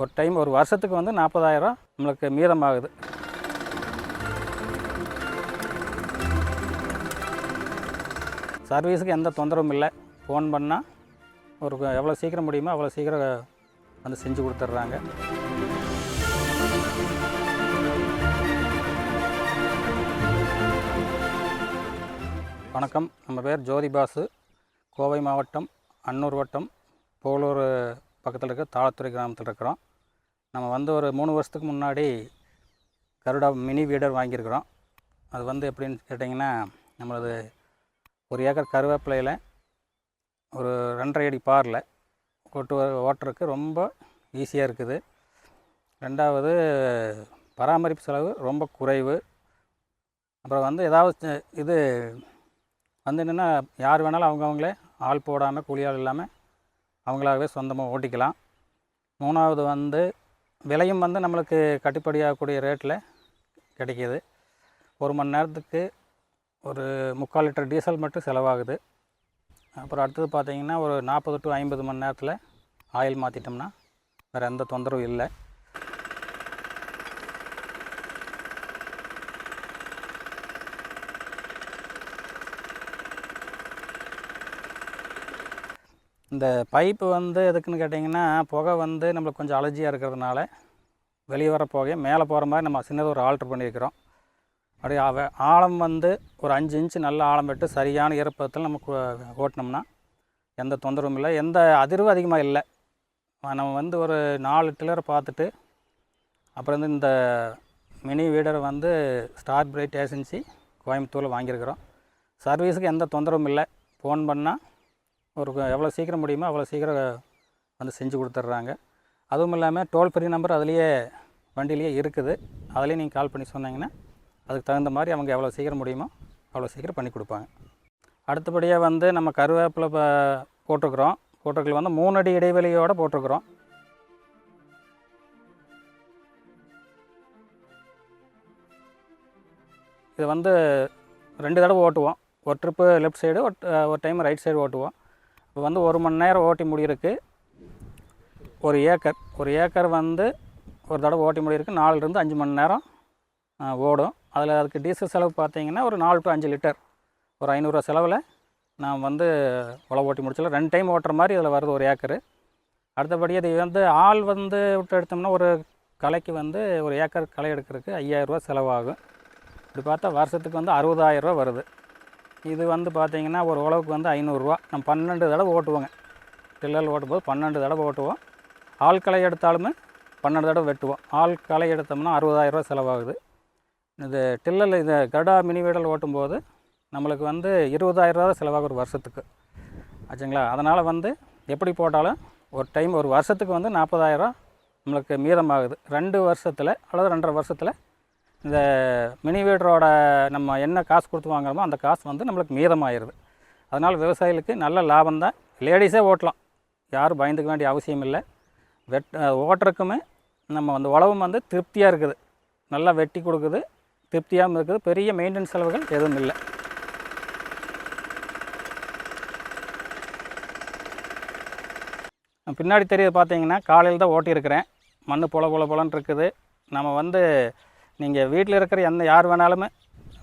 ஒரு டைம் ஒரு வருஷத்துக்கு வந்து நாற்பதாயிரம் நம்மளுக்கு மீதமாகுது. சர்வீஸுக்கு எந்த தொந்தரவும் இல்லை. ஃபோன் பண்ணால் ஒரு எவ்வளோ சீக்கிரம் முடியுமோ அவ்வளோ சீக்கிரம் வந்து செஞ்சு கொடுத்துட்றாங்க. வணக்கம். நம்ம பேர் ஜோதிபாசு கோவை மாவட்டம் அன்னூர் வட்டம் போலூர் பக்கத்தில் இருக்க தாளத்துறை கிராமத்தில் இருக்கிறோம். நம்ம வந்து ஒரு மூணு வருஷத்துக்கு முன்னாடி கருடா மினி வீடர் வாங்கியிருக்கிறோம். அது வந்து எப்படின்னு கேட்டிங்கன்னா நம்மளது ஒரு ஏக்கர் கருவேப்பிலையில் ஒரு ரெண்டரை அடி பாரில் ஓட்டு ஓட்டுறதுக்கு ரொம்ப ஈஸியாக இருக்குது. ரெண்டாவது பராமரிப்பு செலவு ரொம்ப குறைவு. அப்புறம் வந்து ஏதாவது இது வந்து என்னென்னா யார் வேணாலும் அவங்கவுங்களே ஆள் போடாமல் கூலி ஆள் இல்லாமல் அவங்களாகவே சொந்தமாக ஓட்டிக்கலாம். மூணாவது வந்து விலையும் வந்து நம்மளுக்கு கட்டுப்படியாகக்கூடிய ரேட்டில் கிடைக்கிது. ஒரு மணி நேரத்துக்கு ஒரு முக்கால் லிட்டர் டீசல் மட்டும் செலவாகுது. அப்புறம் அடுத்தது பார்த்தீங்கன்னா ஒரு நாற்பது டு ஐம்பது மணி நேரத்தில் ஆயில் மாற்றிட்டோம்னா வேறு எந்த தொந்தரவும் இல்லை. இந்த பைப்பு வந்து எதுக்குன்னு கேட்டிங்கன்னா புகை வந்து நம்மளுக்கு கொஞ்சம் அலர்ஜியாக இருக்கிறதுனால வெளியே வர புகையை மேலே போகிற மாதிரி நம்ம சின்னதாக ஒரு ஆல்ட்ரு பண்ணியிருக்கிறோம். அப்படியே ஆழம் வந்து ஒரு அஞ்சு இன்ச்சு நல்ல ஆழம் விட்டு சரியான ஈரப்பதத்தில் நம்ம ஓட்டினோம்னா எந்த தொந்தரவும் இல்லை. எந்த அதிர்வும் அதிகமாக இல்லை. நம்ம வந்து ஒரு நாலு டில்லரை பார்த்துட்டு அப்புறம் வந்து இந்த மினி வீடரை வந்து ஸ்டார் பிரைட் ஏஜென்சி கோயம்புத்தூரில் வாங்கியிருக்கிறோம். சர்வீஸுக்கு எந்த தொந்தரவும் இல்லை. ஃபோன் பண்ணால் ஒரு எவ்வளோ சீக்கிரம் முடியுமோ அவ்வளோ சீக்கிரம் வந்து செஞ்சு கொடுத்துட்றாங்க. அதுவும் இல்லாமல் டோல் ஃப்ரீ நம்பர் அதுலேயே வண்டியிலேயே இருக்குது. அதுலேயே நீங்கள் கால் பண்ணி சொன்னீங்கன்னா அதுக்கு தகுந்த மாதிரி அவங்க எவ்வளோ சீக்கிரம் முடியுமோ அவ்வளோ சீக்கிரம் பண்ணி கொடுப்பாங்க. அடுத்தபடியாக வந்து நம்ம கருவேப்பிலை போட்டிருக்குறோம் போட்டிருக்கல வந்து மூணு அடி இடைவெளியோடு போட்டிருக்கிறோம் இது வந்து ரெண்டு தடவை ஓட்டுவோம். ஒரு ட்ரிப்பு லெஃப்ட் சைடு ஒரு ஒரு டைம் ரைட் சைடு ஓட்டுவோம். இப்போ வந்து ஒரு மணி நேரம் ஓட்டி முடியிருக்கு ஒரு ஏக்கர். ஒரு ஏக்கர் வந்து ஒரு தடவை ஓட்டி முடியிருக்கு நாலுலேருந்து அஞ்சு மணி நேரம் ஓடும். அதில் அதுக்கு டீசல் செலவு பார்த்தீங்கன்னா ஒரு நாலு டு அஞ்சு லிட்டர். ஒரு ஐநூறுரூவா செலவில் நான் வந்து உழவு ஓட்டி முடிச்சல ரெண்டு டைம் ஓட்டுற மாதிரி இதில் வருது ஒரு ஏக்கரு. அடுத்தபடி இது வந்து ஆள் வந்து விட்டு எடுத்தோம்னா ஒரு களைக்கு வந்து ஒரு ஏக்கர் களை எடுக்கிறதுக்கு ஐயாயிரரூவா செலவாகும். இப்படி பார்த்தா வருஷத்துக்கு வந்து அறுபதாயிரரூவா வருது. இது வந்து பார்த்திங்கன்னா ஒரு உழவுக்கு வந்து ஐநூறுரூவா. நம்ம பன்னெண்டு தடவை ஓட்டுவோங்க. டில்லரில் ஓட்டும்போது பன்னெண்டு தடவை ஓட்டுவோம். ஆள் களை எடுத்தாலுமே பன்னெண்டு தடவை வெட்டுவோம். ஆள் களை எடுத்தோம்னா அறுபதாயிரரூவா செலவாகுது. இது டில்லரில் இது கடா மினி வீடல் ஓட்டும்போது நம்மளுக்கு வந்து இருபதாயிரரூவா செலவாகும் ஒரு வருஷத்துக்கு. ஆச்சுங்களா? அதனால் வந்து எப்படி போட்டாலும் ஒரு டைம் ஒரு வருஷத்துக்கு வந்து நாற்பதாயிரரூவா நம்மளுக்கு மீதமாகுது. ரெண்டு வருஷத்தில் அல்லது ரெண்டரை வருஷத்தில் இந்த மினி வீடரோட நம்ம என்ன காசு கொடுத்து வாங்குறோமோ அந்த காசு வந்து நம்மளுக்கு மீதமாயிருது. அதனால் விவசாயிகளுக்கு நல்ல லாபம் தான். லேடிஸே ஓட்டலாம். யாரும் பயந்துக்க வேண்டிய அவசியம் இல்லை. வெட் ஓட்டுறதுக்குமே நம்ம அந்த உழவும் வந்து திருப்தியாக இருக்குது. நல்லா வெட்டி கொடுக்குது. திருப்தியாகவும் இருக்குது. பெரிய மெயின்டெனன்ஸ் செலவுகள் எதுவும் இல்லை. பின்னாடி தெரியுது பார்த்தீங்கன்னா காலையில் தான் ஓட்டியிருக்கிறேன். மண் பொல பொல பொலன்னு இருக்குது. நம்ம வந்து நீங்கள் வீட்டில் இருக்கிற எந்த யார் வேணாலுமே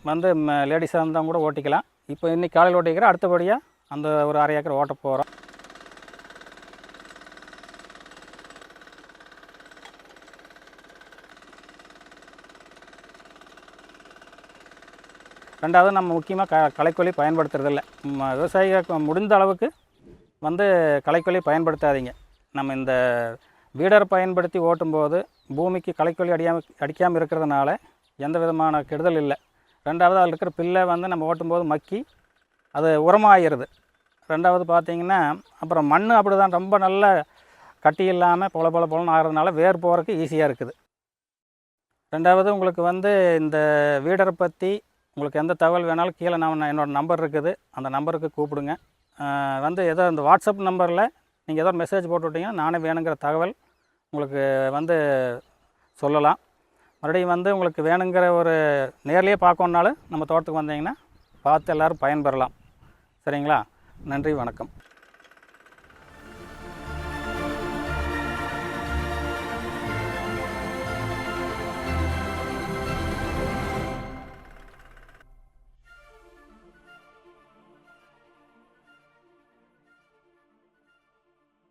வந்து லேடிஸாக இருந்தால் கூட ஓட்டிக்கலாம். இப்போ இன்றைக்கி காலையில் ஓட்டிக்கிறோம். அடுத்தபடியாக அந்த ஒரு அரை ஏக்கர் ஓட்ட போகிறோம் ரெண்டாவது நம்ம முக்கியமாக க களைக்கொல்லி பயன்படுத்துறதில்ல. விவசாயிகள் விவசாயிகளுக்கு முடிந்த அளவுக்கு வந்து களைக்கொல்லி பயன்படுத்தாதீங்க. நம்ம இந்த வீடர் பயன்படுத்தி ஓட்டும்போது பூமிக்கு களைக்கொல்லி அடியாமல் அடிக்காமல் இருக்கிறதுனால எந்த விதமான கெடுதல் இல்லை. ரெண்டாவது அதில் இருக்கிற பில்லை வந்து நம்ம ஓட்டும்போது மக்கி அது உரமாகிடுது ரெண்டாவது பார்த்தீங்கன்னா அப்புறம் மண் அப்படி தான் ரொம்ப நல்ல கட்டி இல்லாமல் பொல பொல பொலன்னு ஆகிறதுனால வேர் போகிறதுக்கு ஈஸியாக இருக்குது. ரெண்டாவது உங்களுக்கு வந்து இந்த வீடரை பற்றி உங்களுக்கு எந்த தகவல் வேணாலும் கீழே நான் என்னோடய நம்பர் இருக்குது. அந்த நம்பருக்கு கூப்பிடுங்க. வந்து ஏதோ இந்த வாட்ஸ்அப் நம்பரில் நீங்கள் ஏதோ மெசேஜ் போட்டுவிட்டீங்கன்னா நானே வேணுங்கிற தகவல் உங்களுக்கு வந்து சொல்லலாம். மறுபடியும் வந்து உங்களுக்கு வேணுங்கிற ஒரு நேர்லேயே பார்க்கணுன்னாலும் நம்ம தோட்டத்துக்கு வந்தீங்கன்னா பார்த்து எல்லோரும் பயன்பெறலாம். சரிங்களா? நன்றி வணக்கம்.